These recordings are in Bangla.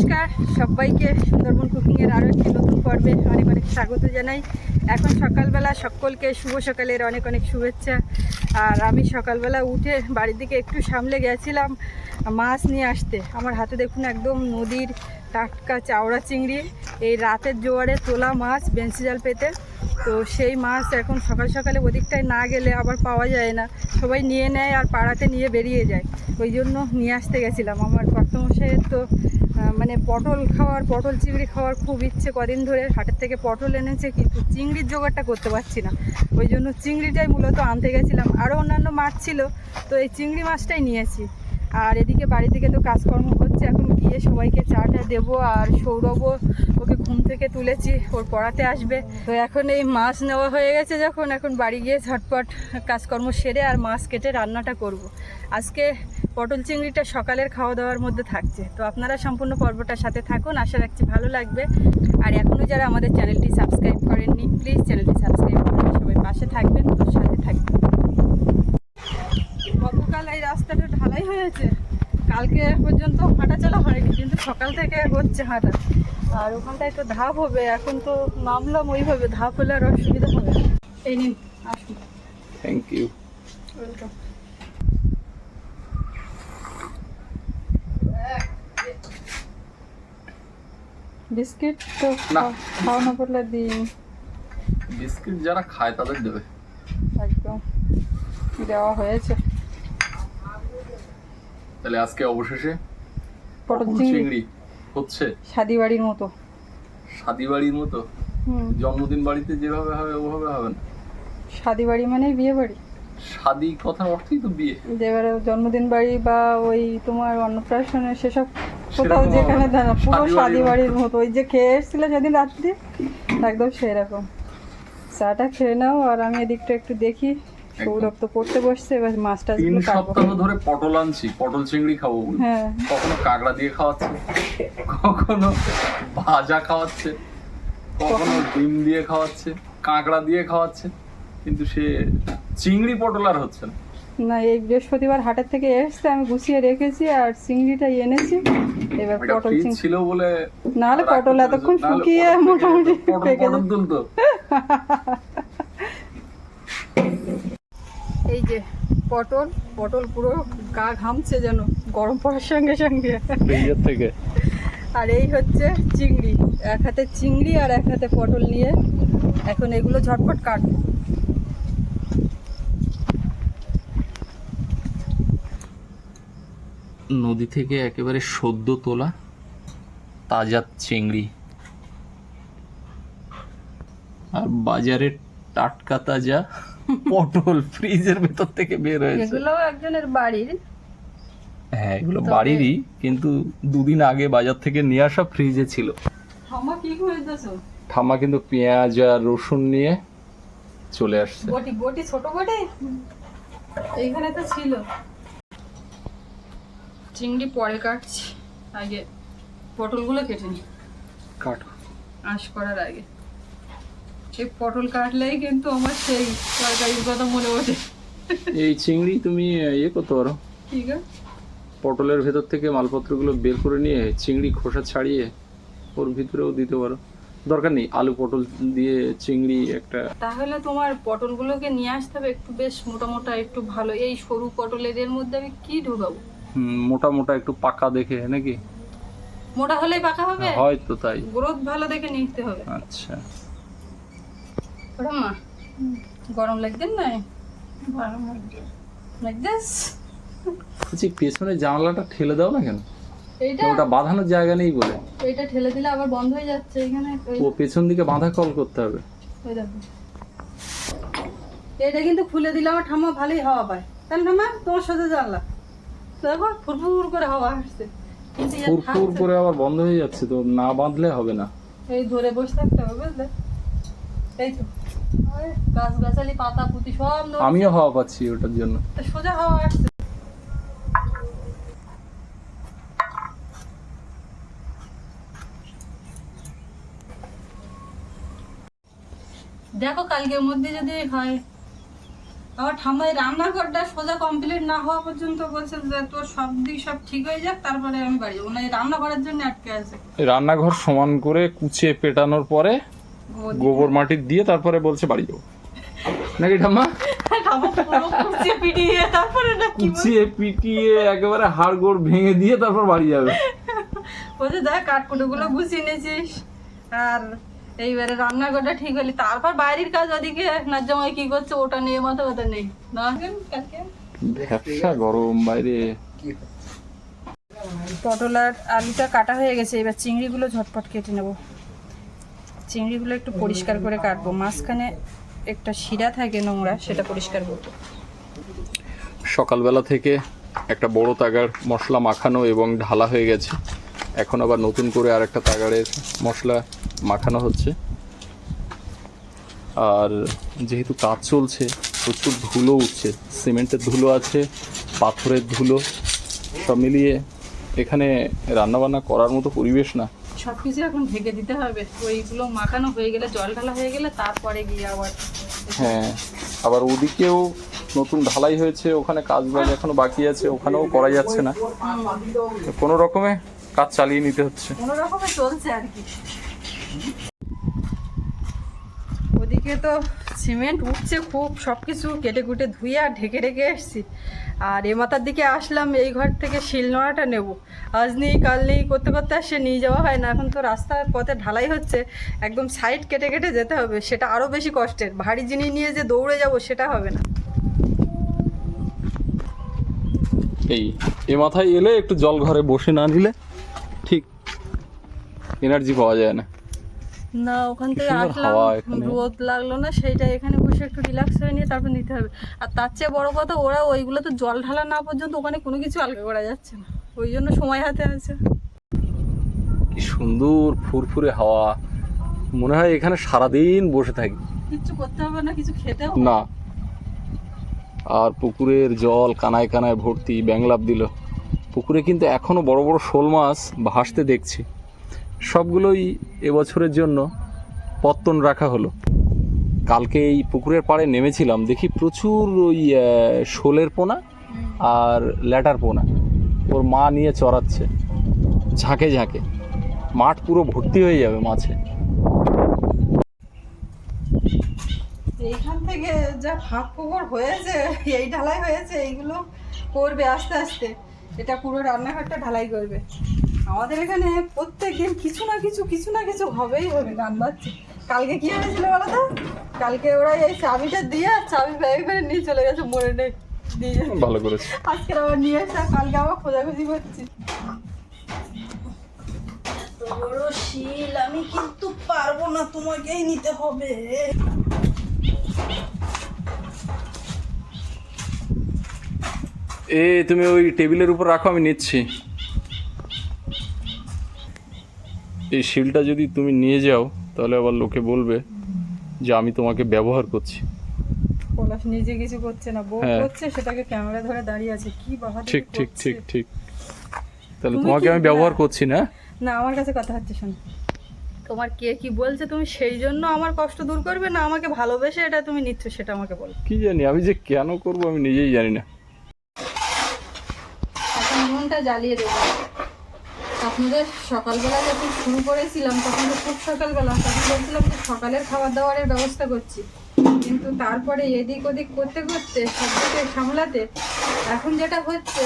নমস্কার। সবাইকে সুন্দরবন কুকিংয়ের আরও একটি নতুন পর্বে অনেক অনেক স্বাগত জানাই। এখন সকালবেলা সকলকে শুভ সকালের অনেক অনেক শুভেচ্ছা। আর আমি সকালবেলা উঠে বাড়ির দিকে একটু সামলে গেছিলাম মাছ নিয়ে আসতে। আমার হাতে দেখুন একদম নদীর টাটকা চাওড়া চিংড়ি। এই রাতের জোয়ারে তোলা মাছ, বেঞ্চি জাল পেতে। তো সেই মাছ এখন সকাল সকালে ওদিকটায় না গেলে আবার পাওয়া যায় না। সবাই নিয়ে নেয় আর পাড়াতে নিয়ে বেরিয়ে যায়। ওই জন্য নিয়ে আসতে গেছিলাম। আমার কর্তমশাইয়ের তো মানে পটল খাওয়ার, পটল চিংড়ি খাওয়ার খুব ইচ্ছে। কদিন ধরে হাটের থেকে পটল এনেছে, কিন্তু চিংড়ির জোগাড়টা করতে পারছি না। ওই জন্য চিংড়িটাই মূলত আনতে গেছিলাম। আরও অন্যান্য মাছ ছিল, তো এই চিংড়ি মাছটাই নিয়েছি। আর এদিকে বাড়ি থেকে তো কাজকর্ম হচ্ছে, এখন গিয়ে সবাইকে চাটা দেবো আর সৌরভও ওকে ঘুম থেকে তুলেছি, ওর পড়াতে আসবে। তো এখন এই মাছ নেওয়া হয়ে গেছে যখন, এখন বাড়ি গিয়ে ঝটপট কাজকর্ম সেরে আর মাছ কেটে রান্নাটা করব। আজকে পটল চিংড়িটা সকালের খাওয়া দাওয়ার মধ্যে থাকছে। তো আপনারা সম্পূর্ণ পর্বটার সাথে থাকুন আশা রাখছি ভালো লাগবে। আর এখনও যারা আমাদের চ্যানেলটি সাবস্ক্রাইব করেননি প্লিজ চ্যানেলটি সাবস্ক্রাইব করে সবাই পাশে থাকবেন তো সাথে থাকবেন। গতকাল এই রাস্তাটা ঢালাই হয়েছে। কালকে পর্যন্ত হাঁটা চলা হয়নি কিন্তু সকাল থেকে হচ্ছে হাঁটা। আর ওখানটায় তো ধাপ হবে এখন তো নামলাম ওইভাবে ধাপ হলে আর অসুবিধা হবে না। এই নিন আসুন। থ্যাংক ইউ ওয়েলকাম বিস্কিট তো না। খাওয়ানো পড়লে দিই। বিস্কিট যারা খায় তাদের দেবে। একদম। দেওয়া হয়েছে। তাহলে আজকে অবশেষে পটল চিংড়ি চিংড়ি? হচ্ছে? শাদি বাড়ির মতো। শাদি বাড়ির মতো? হুম। জন্মদিন বাড়িতে যেভাবে হবে ওভাবে হবে না? শাদি বাড়ি মানে বিয়ে বাড়ি। শাদি কথার অর্থই তো বিয়ে। এবারে জন্মদিন বাড়ি বা ওই তোমার অন্নপ্রাশনে সেসব কোথাও যেখানে। দাঁড়া পুরো শাদি বাড়ির মতো। ওই যে খেয়ে এসেছিলে সেদিন রাত্রি একদম সেরকম। চাটা খেয়ে নাও আর আমি এদিকটা একটু দেখি। সৌরভ তো পড়তে বসছে এবার মাছ তিন সপ্তাহ ধরে পটল আনছি পটল চিংড়ি খাব হ্যাঁ। কখনো কাঁকড়া দিয়ে খাওয়াচ্ছে কখনো ভাজা খাওয়াচ্ছে কখনো। ডিম দিয়ে খাওয়াচ্ছে কাঁকড়া দিয়ে খাওয়াচ্ছে কিন্তু সে চিংড়ি পটল আর হচ্ছে না। না এই বৃহস্পতিবার হাটের থেকে এসছে আমি গুছিয়ে রেখেছি আর চিংড়িটাই এনেছি। এবার পটল ছিল বলে নাহলে পটল এতক্ষণ শুকিয়ে মোটামুটি। পেকে এই যে পটল পটল পুরো গা ঘামছে যেন গরম পড়ার সঙ্গে সঙ্গে। থেকে। আর এই হচ্ছে চিংড়ি এক হাতে চিংড়ি আর এক হাতে পটল নিয়ে। এখন এগুলো ঝটপট কাটবো। নদী থেকে একেবারে সদ্য তোলা তাজা চিংড়ি। আর বাজারে টাটকা তাজা পটল ফ্রিজের ভেতর থেকে বের হয়েছে। এগুলোও একজনের বাড়ির। হ্যাঁ এগুলো বাড়িরই কিন্তু দুদিন আগে বাজার থেকে নিয়ে আসা ফ্রিজে ছিল। আমার কি করেছ ঠাম্মা কিন্তু পেঁয়াজ আর রসুন নিয়ে চলে আসছে। বটি বটি ছোট বটি? এইখানে তো ছিল। চিংড়ি পরে কাটছি। আগে পটলগুলো কেটে নি কাটো। আঁশ করার আগে। এই পটল কাটলেই কিন্তু আমার সেই তরকারির কথা মনে ওঠে এই চিংড়ি তুমি ইয়ে করতে পারো। ঠিক আছে পটলের ভেতর থেকে মালপত্রগুলো বের করে নিয়ে চিংড়ি খোসা ছাড়িয়ে ওর ভিতরেও দিতে পারো। দরকার নেই আলু পটল দিয়ে চিংড়ি একটা। তাহলে তোমার পটলগুলোকে নিয়ে আসতে হবে একটু বেশ মোটা মোটা একটু ভালো। এই সরু পটলের এর মধ্যে আমি কি ঢোকাবো? মোটা মোটা একটু পাকা দেখে নাকি? মোটা হলেই পাকা হবে? হয়তো তাই। গ্রোথ ভালো দেখে নিতে হবে। আচ্ছা। মা গরম লাগছে না? গরম লাগছিস বলছি পেছনে জানলাটা ঠেলে দাও না কেন? এইটা ওটা বাঁধানোর জায়গা নেই বলে। এইটা ঠেলে দিলে আবার বন্ধ হয়ে যাচ্ছে এখানে ও পেছন দিকে বাঁধা কল করতে হবে। ওই দেখো। এটা কিন্তু খুলে দিলে আমার ঠাম্মা ভালোই হাওয়া পায়। তাহলে ঠাম্মা তোমার সাথে জানলা। ফুরফুর করে হাওয়া আসছে ফুরফুর করে আবার বন্ধ হয়ে যাচ্ছে তো না বাঁধলে হবে না। এই ধরে বসে থাকতে হবে বুঝলে? এই তো। গাছ গাছালি পাতা পুঁতি সব আমিও হাওয়া পাচ্ছি ওটার জন্য। সোজা হাওয়া আসছে। দেখো কালকের মধ্যে যদি হয় আমার ঠাম্মাই রান্নাঘরটা সোজা কমপ্লিট না হওয়া পর্যন্ত বলছে যে তোর সব দিক সব ঠিক হয়ে যাক তারপরে আমি বাড়ি যাব। না এই রান্নাঘরের জন্য আটকে আছে। এই রান্নাঘর সমান করে কুচিয়ে পেটানোর পরে গোবর মাটি দিয়ে তারপরে বলছে বাড়ি যাব। নাকি ঠাম্মা? কুচিয়ে পিটিয়ে না কি পিটিয়ে একেবারে হাড় গোড় ভেঙে দিয়ে তারপর বাড়ি যাবে। বলছে দেখ গুছিয়ে নিয়েছিস। আর এইবারে রান্নাঘরটা ঠিক হলি তারপর বাইরের কাজ ওদিকে নাচ জামাই কি করছে ওটা নিয়ে মাথা কথা নেই। না? ব্যবসা গরম বাইরে। পটল আর আলুটা কাটা হয়ে গেছে এবার চিংড়িগুলো ঝটপট কেটে নেব। চিংড়িগুলো একটু পরিষ্কার করে কাটবো। মাঝখানে একটা শিরা থাকে নোংরা সেটা পরিষ্কার করব। সকালবেলা থেকে একটা বড় তাগার মশলা মাখানো এবং ঢালা হয়ে গেছে। এখন আবার নতুন করে আর একটা তাগারের মশলা মাখানো হচ্ছে। আর যেহেতু কাজ চলছে প্রচুর ধুলো উঠছে সিমেন্টের ধুলো আছে পাথরের ধুলো সব মিলিয়ে এখানে রান্নাবান্না করার মতো পরিবেশ না। সব কিছু এখন ঢেকে দিতে হবে। ওইগুলো মাখানো হয়ে গেলে জল ঢালা হয়ে গেলে তারপরে গিয়ে আবার হ্যাঁ আবার ওদিকেও নতুন ঢালাই হয়েছে ওখানে কাজ বাজ এখনও বাকি আছে ওখানেও করা যাচ্ছে না। কোনো রকমে কাজ চালিয়ে নিতে হচ্ছে। কোনো রকমে চলছে আর কি। ওদিকে তো সিমেন্ট উঠছে খুব সব কিছু কেটে কুটে ধুয়ে আর ঢেকে ঢেকে এসছি আর এ মাথার দিকে আসলাম, এই ঘর থেকে শিলনোড়াটা নেব। আজ নেই, কাল নেই, করতে করতে আর সে নিয়ে যাওয়া হয় না। এখন তো রাস্তার পথে ঢালাই হচ্ছে, একদম সাইড কেটে কেটে যেতে হবে। সেটা আরও বেশি কষ্টের। ভারী জিনিস নিয়ে যে দৌড়ে যাব, সেটা হবে না। এই, এ মাথায় এলে একটু জল ঘরে বসে না নিলে ঠিক এনার্জি পাওয়া যায় না। না ওখান থেকে আসলাম রোদ লাগল না সেইটা এখানে বসে একটু রিল্যাক্স হয়ে নিয়ে তারপর নিতে হবে। আর তার চেয়ে বড় কথা ওরা ওইগুলো তো জল ঢালা না পর্যন্ত ওখানে কোনো কিছু আলগা করা যাচ্ছে না। ওই জন্য সময় হাতে আছে। কি সুন্দর ফুরফুরে হাওয়া। মনে হয় এখানে সারাদিন বসে থাকি। কিচ্ছু করতে হবে না কিছু খেতেও না। আর পুকুরের জল কানায় কানায় ভর্তি ব্যাংলাপ দিল। পুকুরে কিন্তু এখনও বড় বড় শোল মাছ ভাসতে দেখছি। সবগুলোই এবছরের জন্য পত্তন রাখা হলো। কালকে এই পুকুরের পাড়ে নেমেছিলাম, দেখি প্রচুর ওই শোলের পোনা আর ল্যাটার পোনা। ওর মা নিয়ে চড়াচ্ছে, ঝাঁকে ঝাঁকে। মাঠ পুরো ভর্তি হয়ে যাবে মাছে। এইখান থেকে যা ফাঁক পুকুর হয়েছে, এই ঢালাই হয়েছে, এইগুলো করবে আস্তে আস্তে। এটা পুরো রান্নাঘরটা ঢালাই করবে। আমাদের এখানে প্রত্যেক দিন কিছু না কিছু কিছু না কিছু হবেই হবে গান বাজছে। কালকে কি হয়েছিল বলো তো? কালকে ওরা এই চাবিটা দিয়ে চাবি ব্যাগে করে নিয়ে চলে গেছে মরে নেই। দিয়ে ভালো করেছে। আজকে আবার নিয়ে এসে কালকে আবার খোঁজাখুঁজি করছি। এত বড় শিল আমি কিন্তু পারব না তোমাকেই নিতে হবে। এ তুমি ওই টেবিলের উপর রাখো আমি নিচ্ছি। এই শিলটা যদি তুমি নিয়ে যাও তাহলে আবার লোকে বলবে যে আমি তোমাকে ব্যবহার করছি। পলাশ নিজে কিছু করছে না বউ হ্যাঁ। করছে সেটাকে ক্যামেরা ধরে দাঁড়িয়ে আছে কি বাহাদুরি ঠিক ঠিক ঠিক ঠিক। তাহলে তোমাকে আমি ব্যবহার করছি না? না আমার কাছে কথা হচ্ছে শোনো। তোমার কে কি বলছে তুমি সেই জন্য আমার কষ্ট দূর করবে না? আমাকে ভালোবেসে এটা তুমি নিচ্ছ সেটা আমাকে বলো। কি জানি আমি যে কেন করব আমি নিজেই জানি না। এখন উনুনটা জ্বালিয়ে দেবো। আপনাদের সকালবেলা যখন শুরু করেছিলাম, তখন তো খুব সকালবেলা, তখন বলছিলাম যে সকালের খাবার দাবারের ব্যবস্থা করছি। কিন্তু তারপরে এদিক ওদিক করতে করতে সব দিকে সামলাতে, এখন যেটা হচ্ছে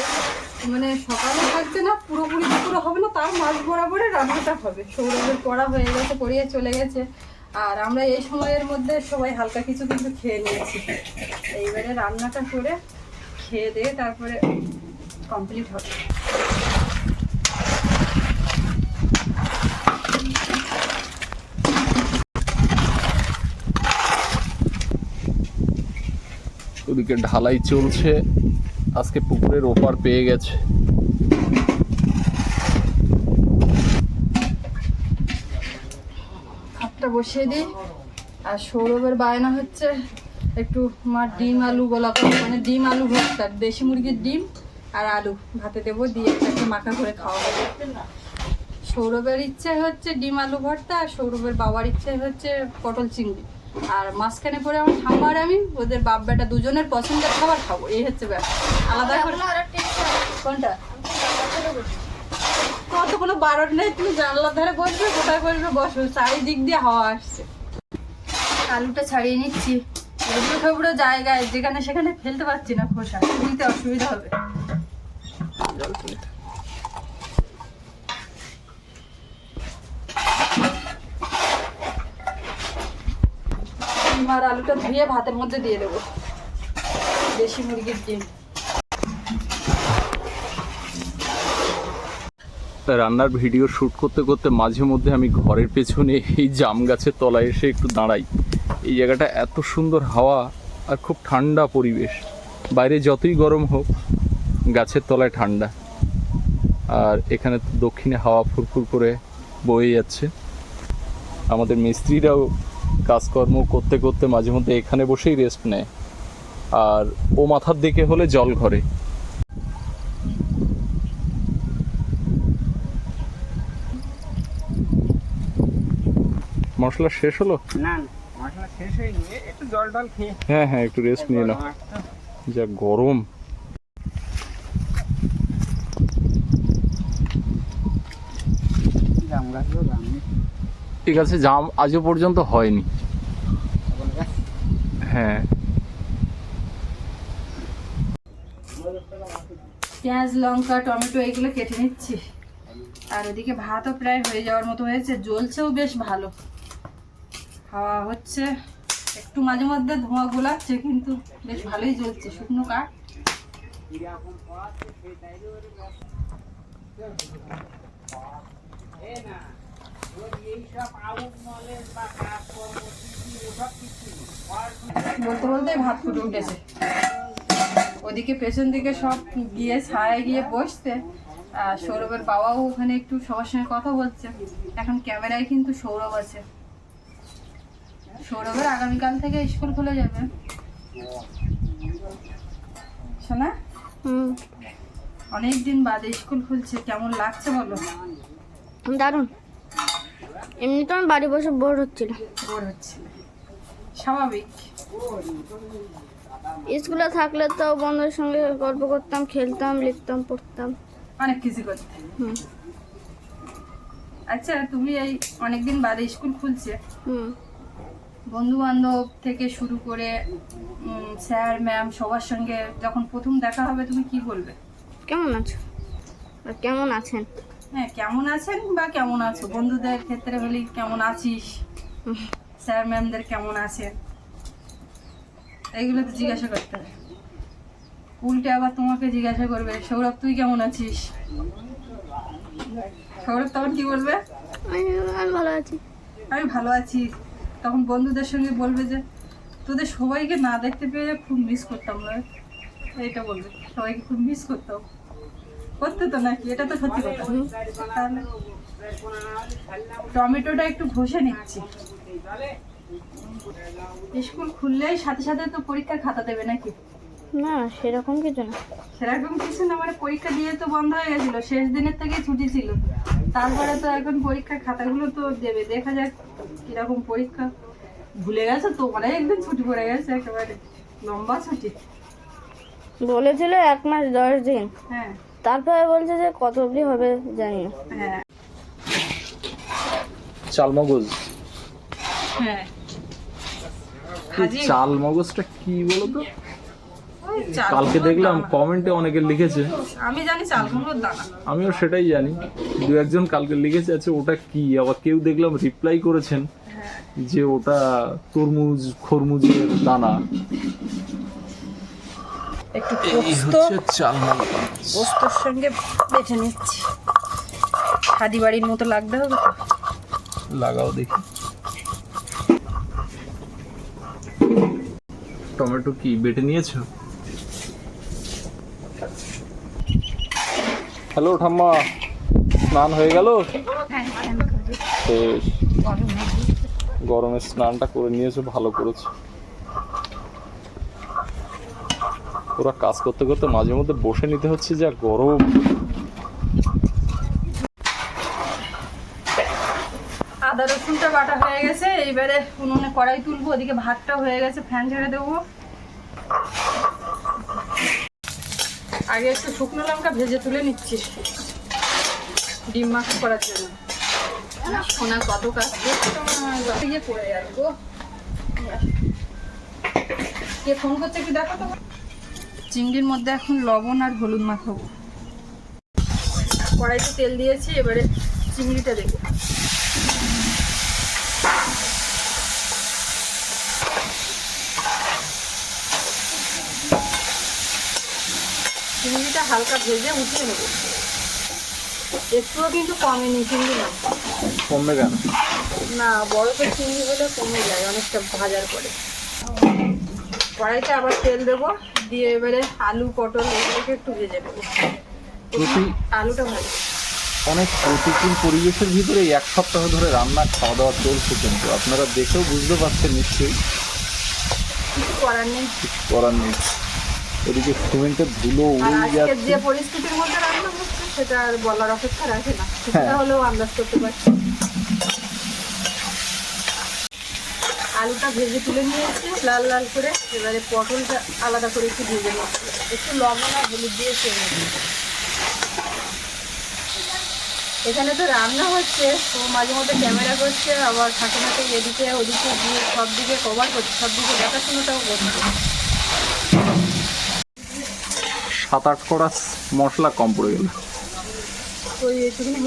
মানে সকালে থাকছে না পুরোপুরি দুপুরে হবে না, তার মাঝ বরাবরে রান্নাটা হবে। সৌরভের পড়া হয়ে গেছে, পড়িয়ে চলে গেছে। আর আমরা এই সময়ের মধ্যে সবাই হালকা কিছু কিন্তু খেয়ে নিয়েছি। এইবারে রান্নাটা করে খেয়ে দিয়ে তারপরে কমপ্লিট হবে। ওদিকে ঢালাই চলছে। আজকে পুকুরের ওপার পেয়ে গেছে। ভাতটা বসিয়ে দিই। আর সৌরভের বায়না হচ্ছে একটু মার ডিম, আলু গোলা মানে ডিম, আলু ভর্তা, দেশি মুরগির ডিম আর আলু। ভাতে দেবো, দিয়ে একটাকে মাখা করে খাওয়া হবে সৌরভের ইচ্ছে হচ্ছে ডিম, আলু ভর্তা, আর সৌরভের বাবার ইচ্ছে হচ্ছে পটল চিংড়ি। আর মাঝখানে পরে আমার ঠাম্মা আর আমি ওদের বাপ বেটা দুজনের পছন্দের খাবার খাব এই হচ্ছে ব্যাপার। আলাদা করে কোনটা? কত কোনো বারণ নেই তুমি জানলার ধারে বসবে কোথায় বসবে বসবে চারিদিক দিয়ে হাওয়া আসছে। আলুটা ছাড়িয়ে নিচ্ছি। এবড়ো খেবড়ো জায়গায় যেখানে সেখানে ফেলতে পারছি না খোসা তুলতে অসুবিধা হবে। ডিম আর আলুটা ধুয়ে ভাতের মধ্যে দিয়ে দেবো। দেশি মুরগির ডিম। রান্নার ভিডিও শ্যুট করতে করতে মাঝে মধ্যে আমি ঘরের পেছনে এই জাম গাছের তলায় এসে একটু দাঁড়াই। এই জায়গাটা এত সুন্দর হাওয়া আর খুব ঠান্ডা পরিবেশ। বাইরে যতই গরম হোক, গাছের তলায় ঠান্ডা। আর এখানে দক্ষিণে হাওয়া ফুরফুর করে বয়ে যাচ্ছে। আমাদের মিস্ত্রিরাও কাজকর্ম করতে করতে মাঝে মধ্যে এখানে বসেই রেস্ট নেয়। আর ও মাথার দিকে হলে জল ঘরে। মশলা শেষ হলো? না মশলা শেষ হয়ে একটু জল টল খেয়ে হ্যাঁ হ্যাঁ একটু রেস্ট নিয়ে নাও। যা গরম জাম গাছগুলো দাম নেই ঠিক আছে জাম আজও পর্যন্ত হয়নি। হ্যাঁ। পেঁয়াজ লঙ্কা টমেটো এগুলো কেটে নিচ্ছি। আর ওদিকে ভাতও প্রায় হয়ে যাওয়ার মতো হয়েছে জ্বলছেও বেশ ভালো। হাওয়া হচ্ছে। একটু মাঝে মধ্যে ধোঁয়া গোলাচ্ছে কিন্তু বেশ ভালোই জ্বলছে শুকনো কাঠ। না। বলতে বলতে ভাত ফুটে উঠেছে। ওদিকে পেছন দিকে সব গিয়ে ছায় গিয়ে বসতে আর সৌরভের বাবাও ওখানে একটু সবার সঙ্গে কথা বলছে। এখন ক্যামেরায় কিন্তু সৌরভ আছে। সৌরভের আগামীকাল থেকে স্কুল খুলে যাবে। শোনা হুম। অনেক দিন বাদে স্কুল খুলছে কেমন লাগছে বলো? দারুণ। এমনি তো আমি বাড়ি বসে বোর হচ্ছিলাম বোর স্বাভাবিক। স্কুলে থাকলে তো বন্ধুদের সঙ্গে গল্প করতাম খেলতাম লিখতাম পড়তাম। অনেক কিছু করতাম হুম। আচ্ছা তুমি এই অনেকদিন বাদে স্কুল খুলছে। হুম। বন্ধু বান্ধব থেকে শুরু করে স্যার ম্যাম সবার সঙ্গে যখন প্রথম দেখা হবে তুমি কি বলবে? কেমন আছো? কেমন আছেন? হ্যাঁ কেমন আছেন বা কেমন আছো? বন্ধুদের ক্ষেত্রে হলে কেমন আছিস? স্যার ম্যামদের কেমন আছেন এইগুলো তো জিজ্ঞাসা করতে হবে উল্টে আবার তোমাকে জিজ্ঞাসা করবে সৌরভ তুই কেমন আছিস? সৌরভ তখন কি বলবে? আমি আমি ভালো আছি। আমি ভালো আছি। তখন বন্ধুদের সঙ্গে বলবে যে তোদের সবাইকে না দেখতে পেয়ে খুব মিস করতাম না। এটা বলবে সবাইকে খুব মিস করতাম। করতে তো নাকি? এটা তো সত্যি কথা। তাহলে টমেটোটা একটু ঘষে নিচ্ছি। স্কুল খুললেই সাথে সাথে তো পরীক্ষার খাতা দেবে নাকি? না সেরকম কিছু না। সেরকম কিছু না মানে পরীক্ষা দিয়ে তো বন্ধ হয়ে গেছিল। শেষ দিনের থেকেই ছুটি ছিল। তারপরে তো এখন পরীক্ষার খাতাগুলো তো দেবে। দেখা যাক কীরকম পরীক্ষা। ভুলে গেছো তো? মানে একদিন ছুটি পড়ে গেছে একেবারে। লম্বা ছুটি। বলেছিল এক মাস দশ দিন। হ্যাঁ। তারপরে বলছে যে কত অবধি হবে জানি না। হ্যাঁ। চাল মগজ? হ্যাঁ। চাল মগজটা কি বলো তো কালকে দেখলাম কমেন্টে অনেকে লিখেছে। আমি জানি চাল কুমড়োর দানা। আমিও সেটাই জানি। দু একজন কালকে লিখেছে আছে ওটা কি? আবার কেউ দেখলাম রিপ্লাই করেছেন হ্যাঁ। যে ওটা তরমুজ খরমুজের দানা। একটু পোস্ত। পোস্তর সঙ্গে বেছে নিচ্ছি। শাদি বাড়ির মতো লাগতে হবে তো? লাগাও দেখি। টমেটো কি বেটে নিয়েছো? হ্যালো ঠাম্মা স্নান হয়ে গেল? বেশ। গরমে স্নানটা করে নিয়েছো ভালো করেছ। ওরা কাজ করতে করতে মাঝে মধ্যে বসে নিতে হচ্ছে যা গরম। আদা রসুনটা বাটা হয়ে গেছে, এইবারে উনুনে কড়াই তুলবো, ওদিকে ভাতটা হয়ে গেছে, ফ্যান ছেড়ে দেবো। আগে একটু শুকনো লঙ্কা ভেজে তুলে নিচ্ছি, ডিম মাছ করার জন্য। সোনা কত কাজ যাবে গো। কে ফোন করছে কি দেখো তো? চিংড়ির মধ্যে এখন লবণ আর হলুদ মাখাবো। কড়াইতে তেল দিয়েছি এবারে চিংড়িটা দেবো। চিংড়িটা হালকা ভেজে উঠিয়ে নেব। একটুও কিন্তু কমেনি চিংড়ি না কমবে কেন? না বরফের চিংড়ি হলে কমে যায় অনেকটা ভাজার পরে। কড়াইতে আবার তেল দেবো। দিয়ে এবারে আলু পটল এগুলোকে একটু ভেজে নেব। আলুটা ভাজি অনেক প্রতিকূল পরিবেশের ভিতরে এক সপ্তাহ ধরে রান্না খাওয়া দাওয়া চলছে কিন্তু। আপনারা দেখেও বুঝতে পারছেন নিশ্চয়ই। কিছু করার নেই। কিছু করার নেই। ওদিকে সিমেন্টের ধুলো উড়ে যাচ্ছে। যে পরিস্থিতির মধ্যে রান্না হচ্ছে সেটা আর বলার অপেক্ষা রাখে না। হ্যাঁ। সেটা হলেও আন্দাজ করতে পারছি। আলুটা ভেজে তুলে নিয়েছি লাল লাল করে। এবারে পটলটা আলাদা করে একটু ভেজে নিচ্ছি একটু লবণ আর হলুদ দিয়ে চেয়ে এখানে তো রান্না হচ্ছে ও মাঝে মধ্যে ক্যামেরা করছে আবার ঠাকুমাকে এদিকে ওদিকে দিয়ে সব দিকে কভার করছে সব দিকে দেখাশোনাটাও করছে। সাত আট কড়া মশলা কম পড়ে গেল। এইটুকুনি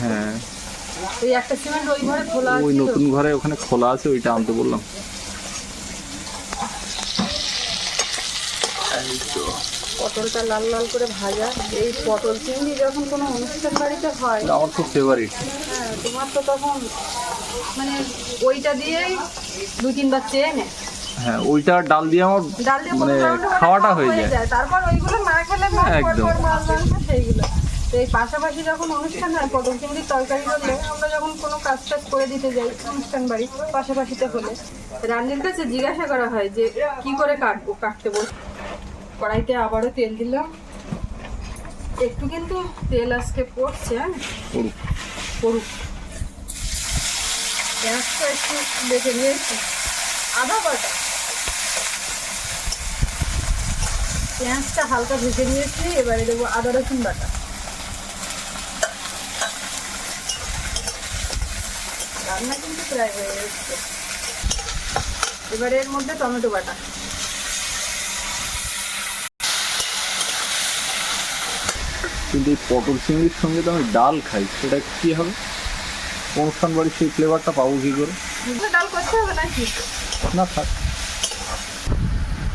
হ্যাঁ। ওই একটা সিমেন্ট ওই ঘরে খোলা আছে। নতুন ঘরে ওখানে খোলা আছে ওইটা আনতে বললাম। পটলটা লাল লাল করে ভাজা। এই পটল চিংড়ি যখন কোনো অনুষ্ঠান বাড়িতে হয় আমার খুব ফেভারিট হ্যাঁ তোমার তো তখন মানে ওইটা দিয়েই দু তিনবার চেয়ে হ্যাঁ ওইটা ডাল দিয়ে আমার ডাল দিয়ে মানে খাওয়াটা হয়ে যায়। তারপর ওইগুলো না খেলে একদম। সেইগুলো। তো এই পাশাপাশি যখন অনুষ্ঠান হয় পটল চিংড়ির তরকারি করলে আমরা যখন কোনো কাজ টাজ করে দিতে যাই অনুষ্ঠান বাড়ি পাশাপাশিতে হলে। রান্নির কাছে জিজ্ঞাসা করা হয় যে কি করে কাটবো? কাটতে বল। কড়াইতে আবারও তেল দিলাম। একটু কিন্তু তেল আজকে পড়ছে হ্যাঁ। করুক পেঁয়াজটা একটু বেছে নিয়েছি আদা বাটা। পেঁয়াজটা হালকা ভেজে নিয়েছি এবারে দেবো আদা রসুন বাটা। রান্না কিন্তু প্রায় হয়ে এসছে এবারে এর মধ্যে টমেটো বাটা। কিন্তু এই পটল চিংড়ির সঙ্গে তো আমি ডাল খাই সেটা কি হবে? অনুষ্ঠান বাড়ির সেই ফ্লেভারটা পাবো কি করে? ডাল করতে হবে নাকি? না থাক।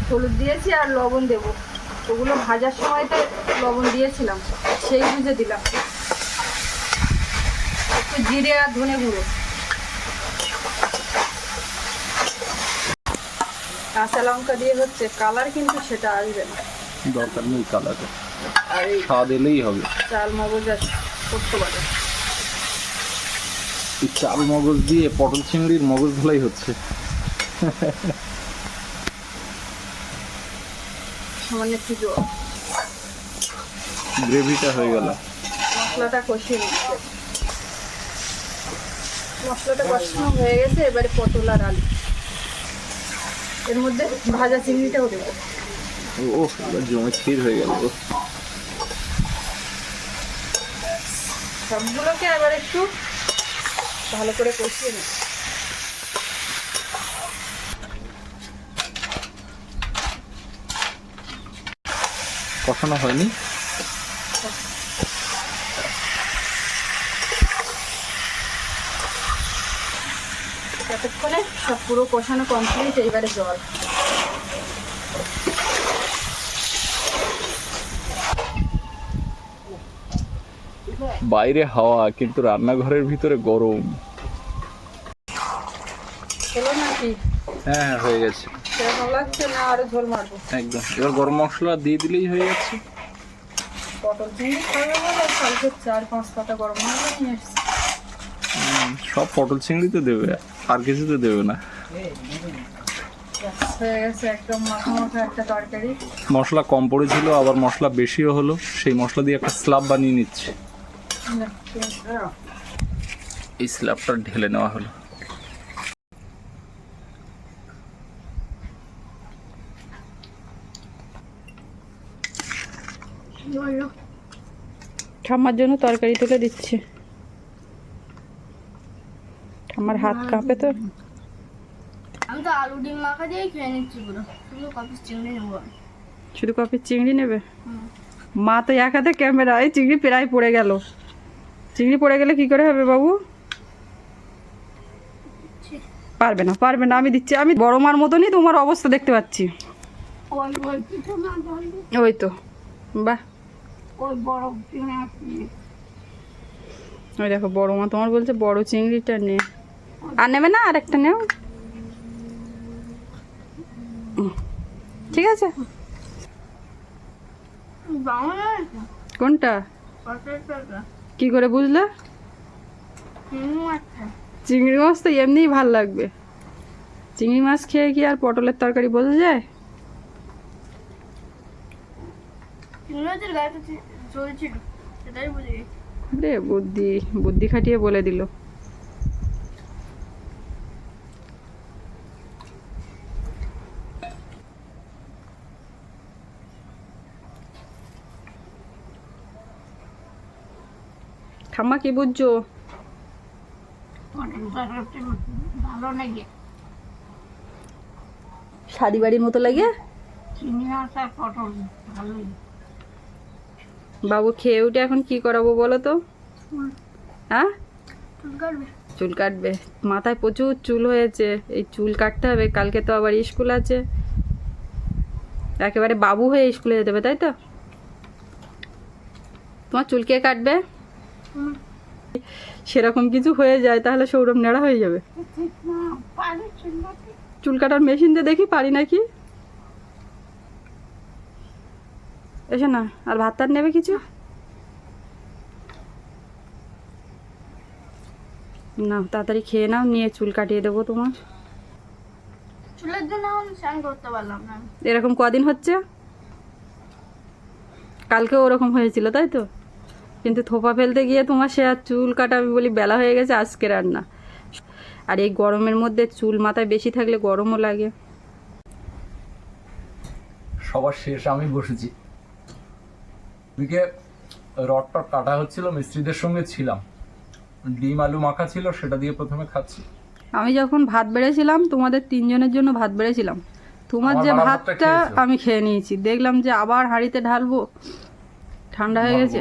হলুদ দিয়েছি আর লবণ দেবো। ওগুলো ভাজার সময়তে লবণ দিয়েছিলাম সেই বুঝে দিলাম। একটু জিরে আর ধনে গুঁড়ো। কাঁচা লঙ্কা দিয়ে হচ্ছে কালার কিন্তু সেটা আসবে না। দরকার নেই কালারে আর এই স্বাদ এলেই হবে। চাল মগজ আছে করতে পারে চাল মগজ দিয়ে পটল চিংড়ির মগজ ধোলাই হচ্ছে। সামান্য একটু জল। গ্রেভিটা হয়ে গেল। মশলাটা কষিয়ে নিচ্ছে। মশলাটা কষানো হয়ে গেছে এবারে পটল আর আলু। এর মধ্যে ভাজা চিংড়িটাও দেবো ও এবার জমে ক্ষীর হয়ে গেল সবগুলোকে আবার একটু ভালো করে কষিয়ে নিই। কষানো হয়নি। যতক্ষণে সব পুরো কষানো কমপ্লিট এইবারে জল। বাইরে হাওয়া কিন্তু রান্নাঘরের ভিতরে গরম। হ্যাঁ হ্যাঁ গেছে। একদম। এবার গরম মশলা দিয়ে দিলেই হয়ে যাচ্ছে পটল চিংড়ি খাবে বলে কালকে চার পাঁচ পাতা গরম মশলা নিয়ে সব পটল চিংড়িতে দেবে। আর কিছু তো দেবে না। মশলা কম পড়েছিল আবার মশলা বেশিও হলো। সেই মশলা দিয়ে একটা স্ল্যাব বানিয়ে নিচ্ছে। এই স্ল্যাবটা ঢেলে নেওয়া হলো। ঠাম্মার জন্য তরকারি তুলে দিচ্ছে। ঠাম্মার হাত কাঁপে তো। আমি তো আলু ডিম মাখা দিয়েই খেয়ে নিচ্ছি পুরো। শুধু কফি চিংড়ি নেব শুধু কপি চিংড়ি নেবে? মা তো এক হাতে ক্যামেরায় চিংড়ি প্রায় পড়ে গেল। চিংড়ি পড়ে গেলে কি করে হবে বাবু? পারবে না পারবে না আমি দিচ্ছি। আমি বড় মার মতনই তোমার অবস্থা দেখতে পাচ্ছি। ওই তো বাহ। ওই দেখো বড় মা তোমার বলছে বড় চিংড়িটা নে। আর নেবে না আর একটা নেও। ঠিক আছে। কোনটা? কি করে বুঝলে? চিংড়ি মাছ তো এমনিই ভালো লাগবে। চিংড়ি মাছ খেয়ে কি আর পটলের তরকারি বোঝা যায়? রে বুদ্ধি বুদ্ধি খাটিয়ে বলে দিল। ঠাম্মা কি বুঝছ? ভালো লাগে। শাদি বাড়ির মতো লাগে? বাবু খেয়ে উঠে এখন কি করাবো বলো তো? হ্যাঁ? চুল কাটবে। চুল কাটবে। মাথায় প্রচুর চুল হয়েছে। এই চুল কাটতে হবে। কালকে তো আবার স্কুল আছে। একেবারে বাবু হয়ে স্কুলে যেতে হবে তাই তো? তোমার চুল কে কাটবে। সেরকম কিছু হয়ে যায় তাহলে সৌরভ নেড়া হয়ে যাবে। চুল কাটার মেশিন দিয়ে দেখি পারি নাকি? এসে না আর ভাত তার নেবে কিছু? না তাড়াতাড়ি খেয়ে নাও নিয়ে চুল কাটিয়ে দেবো তোমার। চুলের জন্য স্নান করতে পারলাম না। এরকম কদিন হচ্ছে? কালকেও ওরকম হয়েছিল তাই তো? কিন্তু থোপা ফেলতে গিয়ে তোমার সে আর চুল কাটা আমি বলি বেলা হয়ে গেছে আজকে রান্না। আর এই গরমের মধ্যে চুল মাথায় বেশি থাকলে গরমও লাগে। সবার শেষ আমি বসেছি। ওদিকে রড টড কাটা হচ্ছিল মিস্ত্রিদের সঙ্গে ছিলাম। ডিম আলু মাখা ছিল সেটা দিয়ে প্রথমে খাচ্ছি। আমি যখন ভাত বেড়েছিলাম তোমাদের তিনজনের জন্য ভাত বেড়েছিলাম। তোমার যে ভাতটা আমি খেয়ে নিয়েছি। দেখলাম যে আবার হাঁড়িতে ঢালবো। ঠান্ডা হয়ে গেছে?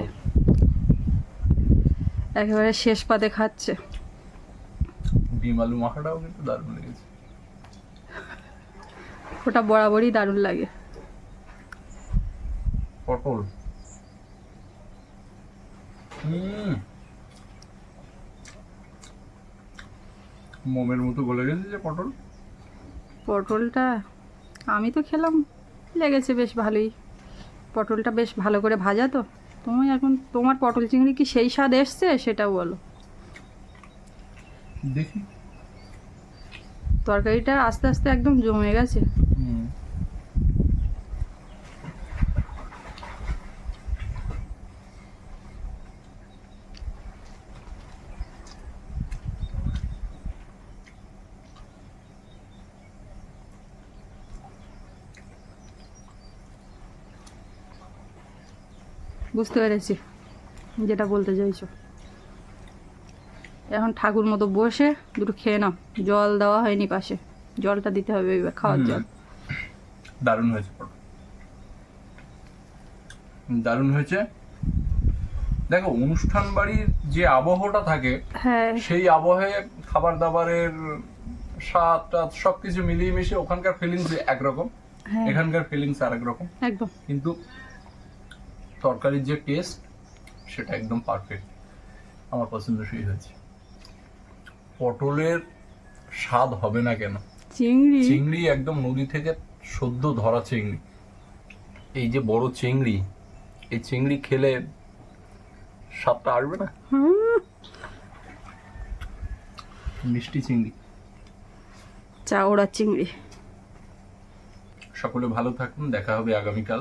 একেবারে শেষ পাতে খাচ্ছে। ডিম আলু মাখাটাও কিন্তু দারুণ লেগেছে। ওটা বরাবরই দারুণ লাগে। পটল। হুম। মোমের মতো গলে গেছে যে পটল। পটলটা আমি তো খেলাম লেগেছে বেশ ভালোই। পটলটা বেশ ভালো করে ভাজা তো। তুমি এখন তোমার পটল চিংড়ি কি সেই স্বাদ এসছে? সেটা বলো। দেখি। তরকারিটা আস্তে আস্তে একদম জমে গেছে। বুঝতে পেরেছি। যেটা বলতে চাইছো। এখন ঠাকুর মতো বসে দুটো খেয়ে নাও। জল দেওয়া হয়নি পাশে। জলটা দিতে হবে এবার খাওয়ার জল। দারুণ হয়েছে দারুণ হয়েছে। দেখো অনুষ্ঠান বাড়ির যে আবহটা থাকে হ্যাঁ। সেই আবহে খাবার দাবারের স্বাদ টাদ সবকিছু মিলিয়ে মিশিয়ে ওখানকার ফিলিংস একরকম। হ্যাঁ। এখানকার ফিলিংস আরেক রকম। একদম। কিন্তু তরকারির যে টেস্ট সেটা একদম পারফেক্ট আমার পছন্দসই হয়েছে। পটলের স্বাদ হবে না কেন? চিংড়ি। চিংড়ি একদম নদী থেকে সদ্য ধরা চিংড়ি। এই যে বড় চিংড়ি এই চিংড়ি খেলে স্বাদটা আসবে না? মিষ্টি চিংড়ি। চাওড়া চিংড়ি। সকলে ভালো থাকুন দেখা হবে আগামীকাল।